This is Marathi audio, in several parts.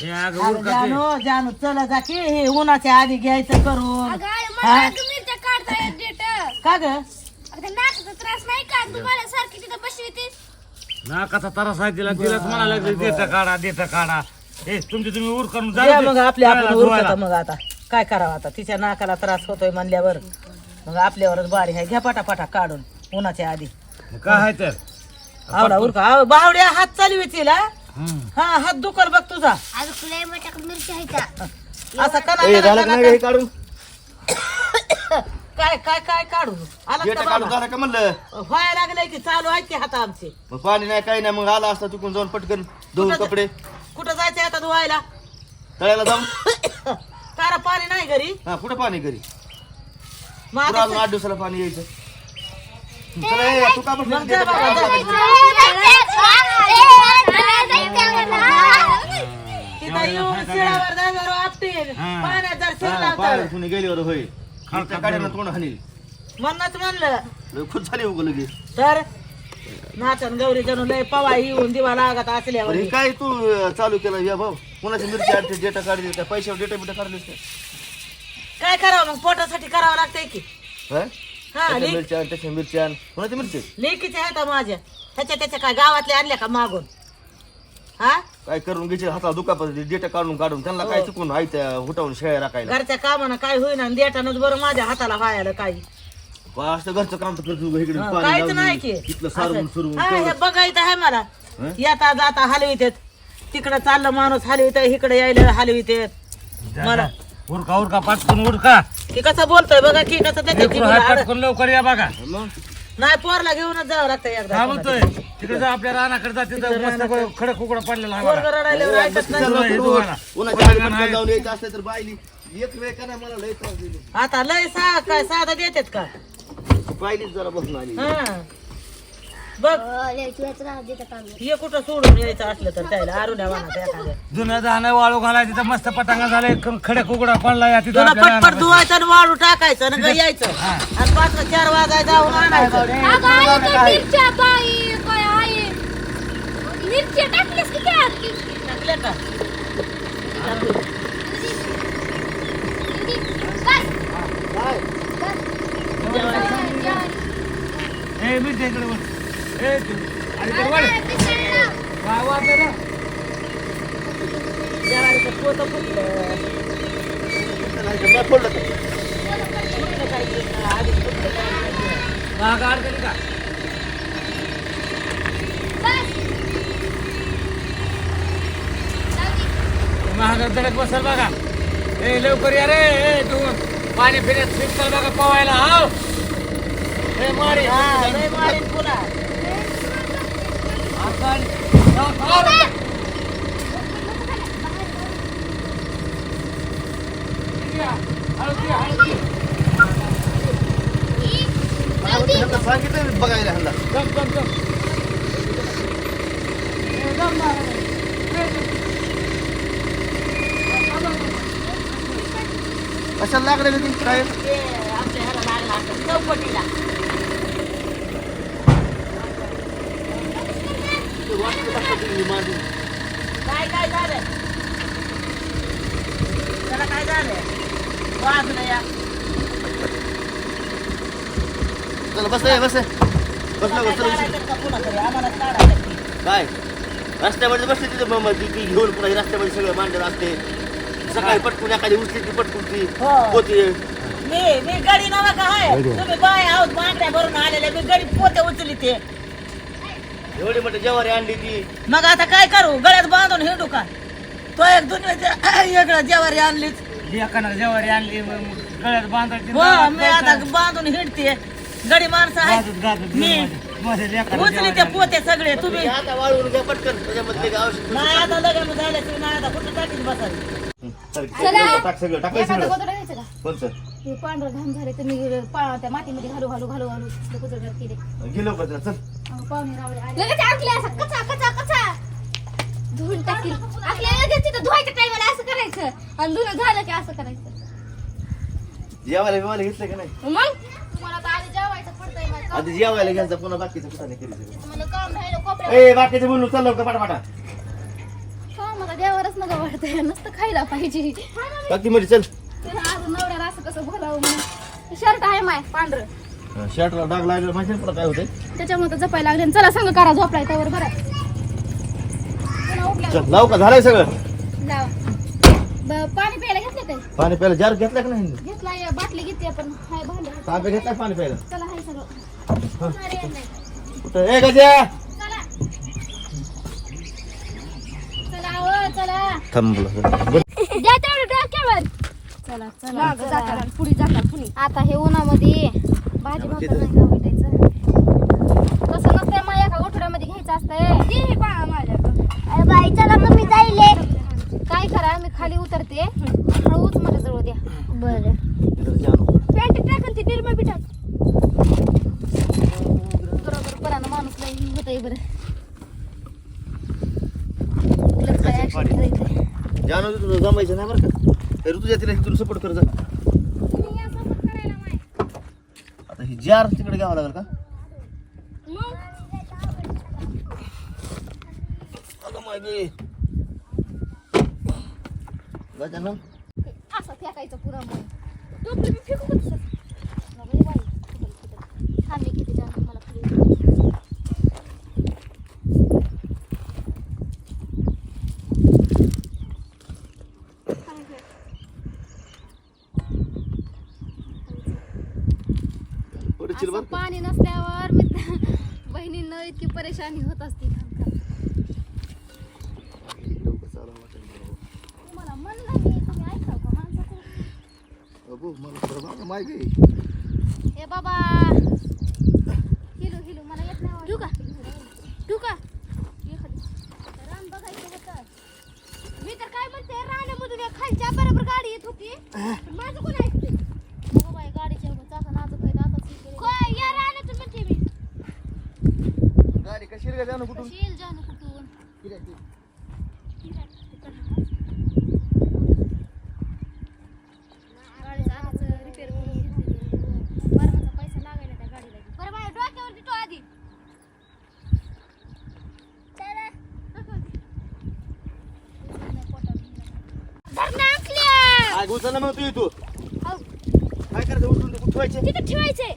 हे अरे जानू जानू चला जा की हे उन्हाच्या आधी घ्यायचं करून. अगं आई, हा? मला अगं मिरच्या काढता येत देत. का ग? अगं त्या नाकाचा त्रास नाही का? तुम्हाला सारखी तिथं बसली होती नाकाचा तरास आहे तिला तिलाच म्हणायला लागले देता काढा देता काढा. हे तुमचे तुम्ही उर करून जा द्या मग आपले आपण. उरकत मग आता. काय करावं आता? तिच्या नाकाला त्रास होतोय म्हणल्यावर. मग आपल्यावरच बारी आहे. घ्या पटापटा काढून उन्हाच्या आधी. काय आहे तर? आवडा उरका. आव, बावड्या हात चालू तिला. हा हात दुखल बघ तुझा. अगं तुला मोठ्या मिरच्या आहेत असा ए, झालं का कना नाही रे हे काढून? कना. काय काय काय काढू? आला गेट का काढून बाबा? झालं का म्हणलं? व्हायला लागलंय की चालू आहेत की हात आमचे. मग पाणी नाही काही नाही मग आला असता चुकून जाऊन पटकन धुवून कुठं- कपडे. कुठं जायचंय आता धुवायला? तळ्याला जाऊन? तारा पाणी नाही घरी. हा कुठं पाणी घरी? पुढं अजून आठ दिवसाला पाणी यायचं? चला ए, तू का बसली? मग जा गेटात बाबा, काढून जा. तिथं येऊन शिळावर जागेवर आपटील. हा. पाण्यात जर शिर लावतात पायाला कुणी गेल्यावर होय. तोंड म्हणूनच म्हणलं. लय खुश झाली उगं तर नाचन गौरी जणू लय पवा येऊन दिवा लागत असल्यावर. काय तू अं, चालू केलं? या भाऊ कोणाची मिरची आणते? डेटा काढली त्या पैशावर डेटा बिटा काढलीस का? काय करावं मग? पोटासाठी करावं लागतंय की. हा? हा त्याच्या लेक- मिरची आण त्याच्या मिरची आण. कोणाची मिरची? लेकीच्या आहेत माझ्या. ह्याच्या त्याच्या काय गावातल्या आणल्या का मागून? हा? काय करून घ्यायचे हाता दुखापत डेटा काढून काढून त्यांना काय चुकून आहे त्या हुटावून शेळ्या राखायला? घरच्या कामानं काय होईना आणि देटानच बरं माझ्या हाताला व्हायला काही. असं घरचं काम तर करतो इकडे. हा, पाणी काहीच लावून, नाही की. इथलं सारवून असं. सुरवून हा, हे. बघायचं आहे मला. हं? येता जाता हलवितेत. तिकडं चाललं माणूस हलवित इकडे यायला हलवितेत. मला. उरका उरका पाटकून उरका की कसं बोलतोय बघा की कसं त्याच्या पटकून लवकर या बघा. मग? नाही पोरला घेऊनच जावं लागतं एकदा म्हणतोय तिकडे जा आपल्या रानाकडे जा तिथं मस्त खडक कुकडा पडलेला आहे पोरग बघा. रडायल्यावर ऐकत नाही. हे. उन्हाच्या पटकन जाऊन यायचं असलं तर बायली एक वेळ का नाही मला लय त्रास दिली. आता लय सा काय साधा देतात का? बायलीच जरा बसून आली. हा. बघ. हे कुठं सोडून यायचं असलं तर त्याला वाहनात एखाद्या जुनं धानं वाळू घालाय तिथं मस्त पटांगा झालाय खडक कुकडा पडला या तिथं तुला पटपट. धुवायचं आणि वाळू टाकायचं आणि घरी यायचं. आणि पाच चार वाजाय जाऊन आणायचं. मिरच्या बाई काय आहे? मिरच्या टाकलीस की त्यात टाकले का? ए, मी इकडे तू. वा, आधी महाग का? महागात बसल बघा ए लवकर या रे तू पाणी फिरत फिरत बघा पवायला हा हो. मारी हा, मारी मारीन पुन्हा. आपण जाऊ, जाऊ. या, हळू या, हळू या. ह्यांना सांगितलं बघायला ह्यांना जम, जम, जम. कशाला लागले. ती काय ते आमच्या ह्याला लागला असेल, चौकटीला. काय काय झालं त्याला काय झालं वाजलं या. चला बस बस. बस काय आम्हाला. काय? रस्त्यामध्ये बसले तिथे मग ती ती घेऊन पुन्हा रस्त्यामध्ये सगळं मांडलं असते. सकाळी पटकून एखादी उचली ती पटकून ती हो. होती मी मी गडी नवा का आहे तुम्ही बाय आहोत बांगड्या भरून आलेले मी गडी पोते उचली ते. एवढी मोठी जवारी आणली ती. मग आता काय करू? गळ्यात बांधून हिंडू का? तो एक दुनिया वेगळं जेवारी आणलीच. लेकानं जेवारी आणली मग गळ्यात बांधायची हो मी आता बांधून हिंडते. गडी माणसं गाजत आहे गाजत मी माझ्या लेकानं उचली जेवारी ते आणली. पोते सगळे तुम्ही. आता वाळून घ्या पटकन. त्याच्यामध्ये औषध नाही आता लग्न झालं तुम्ही नाही आता कुठं टाकीत बसायचं? टाक सगळं टाकाय एखादं सगळं. गोदडं घ्यायचं का? कोणतं ते पांढरं घाण झाले तर मी पा- त्या मातीमध्ये घालू घालू घालू घालू. ते केले गेलो का चल. लगेच आणले असं कचा कचा कचा. धुवून टाकील. आपल्याला लगेच तिथं धुवायच्या टायमाला असं करायचं. आणि धुणं झालं की असं करायचं. जेवायला बिवायला घेतलं का नाही? मग? तुम्हाला तर आधी जेवायचं पडतंय मला काम- आधी जेवायला घ्यायचं पुन्हा बाकीचं कुठं करायचं मला काम राहिलं कोपऱ्यात. ए बाकीचं बोलू चल लवकर पाटा पाटा हो, मला देवावरच नका वाटतंय नुसतं खायला पाहिजे. बाकी मध्ये चल. तर आज नवऱ्याला असं कसं बोलावं म्हणून. शर्ट आहे माय पांढरं. शर्टला डाग लागला माहिती तुला काय होते त्याच्यामुळे तर जपायला लागले चला सांग करा झोपलाय त्यावर बरं. लाव का? झालंय सगळं. पाणी प्यायला घेतलं पाणी प्यायला जार घेतला का नाही? घेतला बाटली घेतली आपण. हाय भांडे. तांबे घेतला का पाणी प्यायला? चला हाय सगळं. अरे नाही. कुठं? ए गजा चला. चला थांबलं. पुढे जाता पुढे. आता हे उन्हामध्ये भाजी भाकर नाही का वाटायचं तसं नसतंय माझ्या एका गोठड्यामध्ये घ्यायचं असतंय हे पहा माझ्या अरे बाई चला मम्मी जाईले काय करा मी खाली उतरते हळूच माझ्या जवळ द्या बरं पॅन्ट टाकून ती निर्मा बी टाक बरोबर बरं लई होतंय बरं. जानू तुझं जमायचं नाही बरं का? हे ऋतुजा तिला सपोर्ट कर. आता ही जार तिकडे घ्यावं लागेल का? अगं मागे. गजानन असं फेकायचं पुरा मग मी फेकू का तसं? नको हे बाई, फुटल, फुटल. थांब मी किती जाणार मला खाली पडशील असं बरं का? पाणी नसल्यावर मी बहिणींना परेशानी होत असते. तुम्हाला म्हणलं मी तुम्ही ऐकाव का माणसाचं? अबो, मला थोडं मागं मागे आहे. ए बाबा. हिलू हिलू मला येत नाही ठेवू का? ठेवू का? रान बघायचं होतं. मी तर काय म्हणते रानामधून खालच्या बरोबर गाडी येत होती. पण माझं कोण ऐकते बघा बाई गाडीच्या चाका नाजूक आहे आता काय या रानातून म्हणते मी गजानन कुठून? कशी येईल जानू कुठून? रिपेअर करून पैसा लागायला त्या गाडीला बरं माझ्या डोक्यावरती तो आधी. काय उचल ना मग तू तू काय करायचं उचलून ते कुठं ठेवायचे? तिथे ठेवायचंय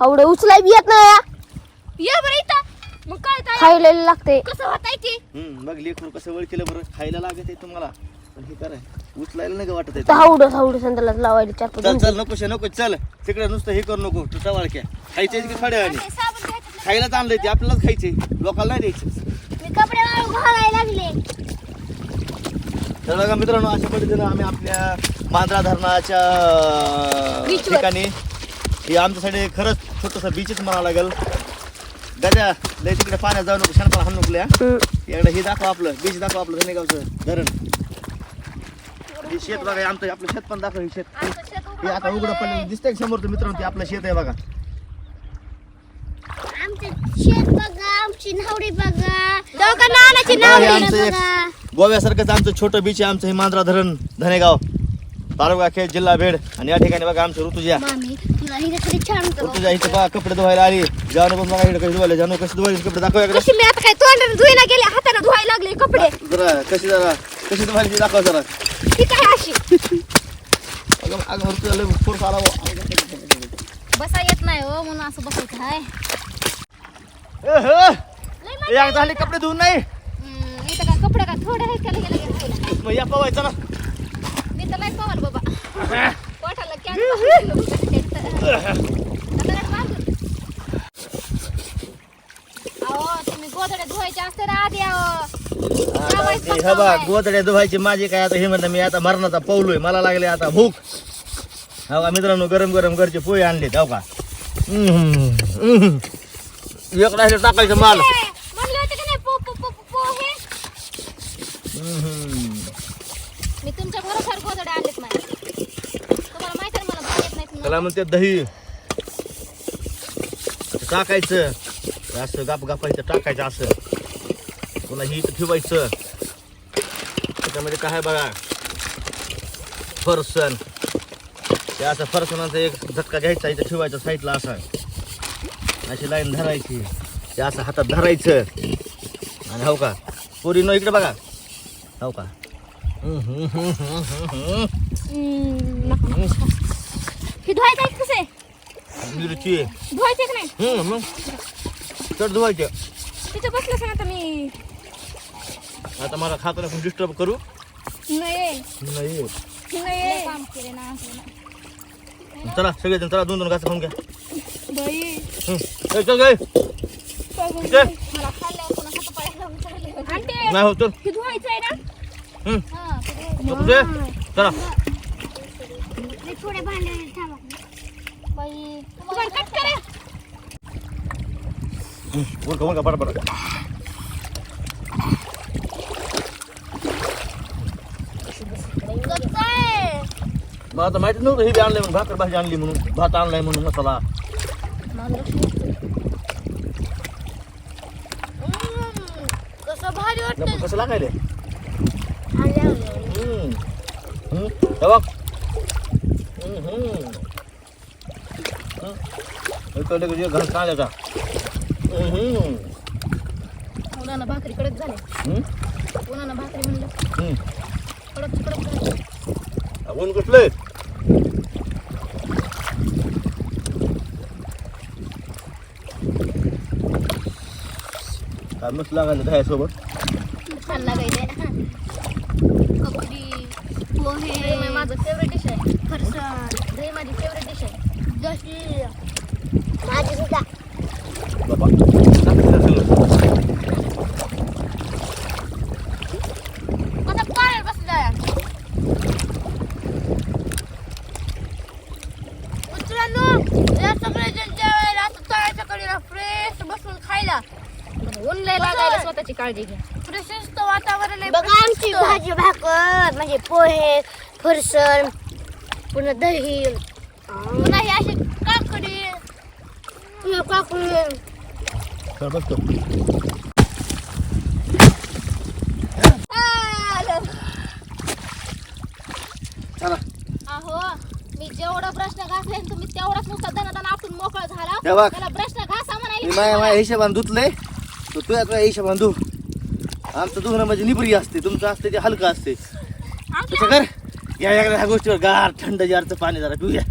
हावडे उचलाय बी येत नाही या. बरं इथं. मग काय काय खायला लागते कसं होताय ते? हम्म, मग लेकरू कसं वळ केलं बरं. खायला लागत आहे तुम्हाला. पण हे कराय उचलायला नाही का वाटत आहे हावडं हावडं संदर्भात लावायला चार पाच चल चल नको शे नको. चल. तिकडे नुसतं हे करू नको. तू टवाळक्या खायचे की वेळाने ते साबण घ्यायचं खायलाच आणलंय ते. आपल्यालाच खायचे लोकांना नाही द्यायचं. मी कपडे वाळू घालायला लागले. तर बघा मित्रांनो अशा पद्धतीनं आम्ही आपल्या मांजरा धरणाच्या Beach वर. ठिकाणी हे आमच्यासाठी खरंच छोटंसं बीचच म्हणावं लागेल. गजा लय तिकडे पाण्यात जाऊ नको शानपणा हाणू नको लय, हा? इकडे हे दाखव आपलं बीच दाखव आपलं धनेगावचं धरण. हे शेत बघा हे आमचं आपलं शेत पण दाखव हे शेत. हे आता उघडं पण दिसतंय का समोर मित्रांनो ते आपलं शेत आहे बघा. आमचे शेत बघा आमची नावडी बघा. दोघांना आणायची आता हे आमचं एक गोव्यासारखंच आमचं छोटं बीच आहे आमचं हे मांजरा धरण धनेगाव. तालुका खेळ जिल्हा भेड. आणि या ठिकाणी बघा आमचं ऋतुजा. मामी ही तरी छान होतं. ऋतुजा इथं बघा कपडे धुवायला आली. जानू पण बघा इकडे कशी धुवायला जानू कशी धुवायची कपडे दाखव एकदा. कशी मी आता काय तोंडाने धुईना गेले हाताने धुवायला लागले कपडे. जरा कशी जरा कशी धुवायची दाखव जरा. ती काय अशी? अगं अगं ऋतुजा लय फोर्स आला बुवा. बसा येत नाही हो म्हणून असं बसायचं हाय. ह. झाले कपडे धुवून नाही. इथं काय कपडे काय थोडे आहेत का? मग या पवायचं ना. मी तर नाही पवाल बाबा. पोटाला कॅन हे फक्त गोदड्या धुवायची माझी काय आता हे म्हणतं मी आता मरणाचा पवलोय मला लागले आता भूक. हो का मित्रांनो गरम गरम घरचे पोहे आणले हो का? एक राहिले टाकायचं माल. मी तुमच्या बरोबर गोदडे आणलेत माझ्या तुम्हाला माहिती आहे ना मला भाग येत नाही त्याला म्हणते दही. टाकायचं. असं गाप गापायचं टाकायचं असं. पुन्हा ही ठेवायचं. त्याच्यामध्ये काय बघा? फरसन. ते असं फरसनाचा एक झटका घ्यायचा इथं ठेवायचा साईडला असा. अशी लाईन धरायची. ते असं हातात धरायचं. आणि हो का? पोरी न इकडे बघा. हो का? हे धुवायचं आहे कसे? मिरची आहे. धुवायचे का नाही? हम्म, मग. चढ धुवायचे. तिथे बसलं सांग आता मी. आता मला खाताना डिस्टर्ब करू. नाही नाही नाही काम केले ना चला सगळेजण चला दोन दोन घास खाऊन घ्या. बाई. हम्म. ए, चल गे इथे. मला खाल्लं पुन्हा हातापाय लावून चालले. आंटी, नाही हो चल. हे धुवायचं आहे ना? हम्म. हा, ते. नको. चला. मी थोडे भांडे थांबा बाई. तुम्हाला कट करा. वर का वर का बरं बरं मग आता माहिती नव्हतं हे बी आणलंय म्हणून भाकर भाजी आणली म्हणून भात आणलाय म्हणून मसाला. कसं भारी कसं लागायले हम्म. हम्म. हे बघ. हम्म, हम्म. कळलं का घरात कांद्याचा हम्म. उन्हानं भाकरी कडक झाले हम्म. उन्हानं भाकरी म्हणलं. हम्म. कडक कडक झाले ऊन कुठलंय काय मस्त लागायला दह्यासोबत छान लागायचे कबड्डी पोहे माझं फेवरेट डिश आहे. फरसाण दही माझी फेवरेट डिश आहे. माझी सुद्धा आता फ्रेश बसून खायला ऊन स्वतःची काळजी घ्या प्रशस्त वातावरण आहे बघा आमची भाजी भाकर म्हणजे पोहे फरसण पुन्हा दही पुन्हा हे असे काकडी पुन्हा काकडी चल बसतो. चला अहो मी जेवढा प्रश्न घासलाय ना तुम्ही तेवढाच नुसता दनादन आपण मोकळा झाला. हे बघ. त्याला प्रश्न घासा मी म्हणायला माझ्या माझ्या हिशोबाने धुतलंय. तो तुझ्या तुझ्या हिशोबाने धु. आमचं धुणं म्हणजे निबरी असते तुमचं असते ते हलकं असते. तसं कर. या या गोष्टीवर गार थंड जारचं पाणी जरा पिऊया.